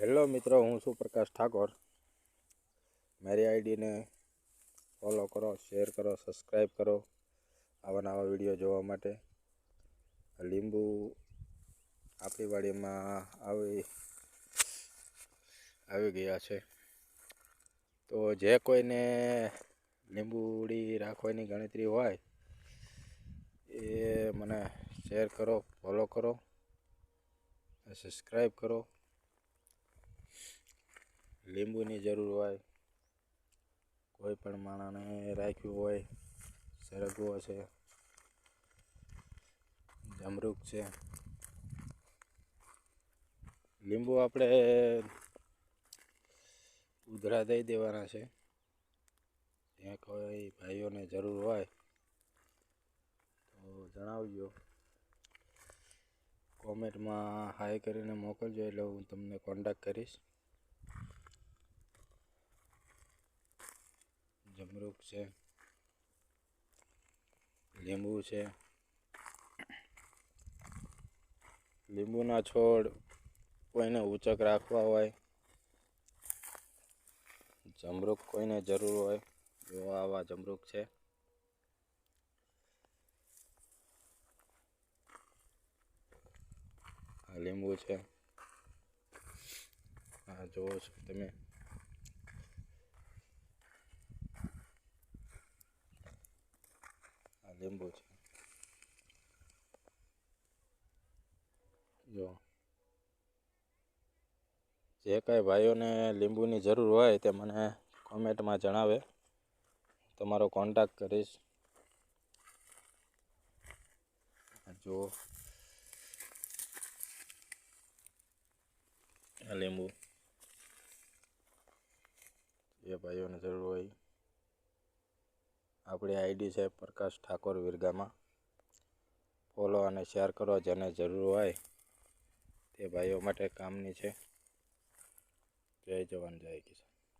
Hello મિત્રો, હું છું પ્રકાશ ઠાકોર. મારી આઈડીને ફોલો કરો, શેર કરો, સબસ્ક્રાઈબ કરો આવા નવા વીડિયો જોવા માટે. લીંબુ આપણી વાડીમાં આવી આવી ગયા છે. તો જે કોઈને લીંબુડી રાખવાની ગણતરી હોય, એ મને શેર કરો, ફોલો કરો, સબસ્ક્રાઈબ કરો. લીંબુની જરૂર હોય, કોઈ પણ માણસને રાખ્યું હોય, સરગવો છે, જમરૂક છે. લીંબુ આપણે ઉધરા દઈ દેવાના છે. ત્યાં કોઈ ભાઈઓને જરૂર હોય તો જણાવજો. કોમેન્ટમાં હાય કરીને મોકલજો એટલે હું તમને કોન્ટેક્ટ કરીશ. જમરૂક છે. લીંબુ છે. લીંબુના છોડ કોઈને ઉચક રાખવા હોય, જમરૂક કોઈને જરૂર હોય, એવા આવા જમરૂક છે. આ લીંબુ છે. આ જુઓ છો તમે. લીંબુ છે જો જે કાંઈ ભાઈઓને લીંબુની જરૂર હોય તે મને કોમેન્ટમાં જણાવે. તમારો કોન્ટેક્ટ કરીશ. આ લીંબુ. જે ભાઈઓને જરૂર હોય. આપણી આઈડી છે પ્રકાશ ઠાકોર વિરગામાં. ફોલો અને શેર કરો જેને જરૂર હોય તે ભાઈઓ માટે કામની છે. જય જવાન, જય કિસાન.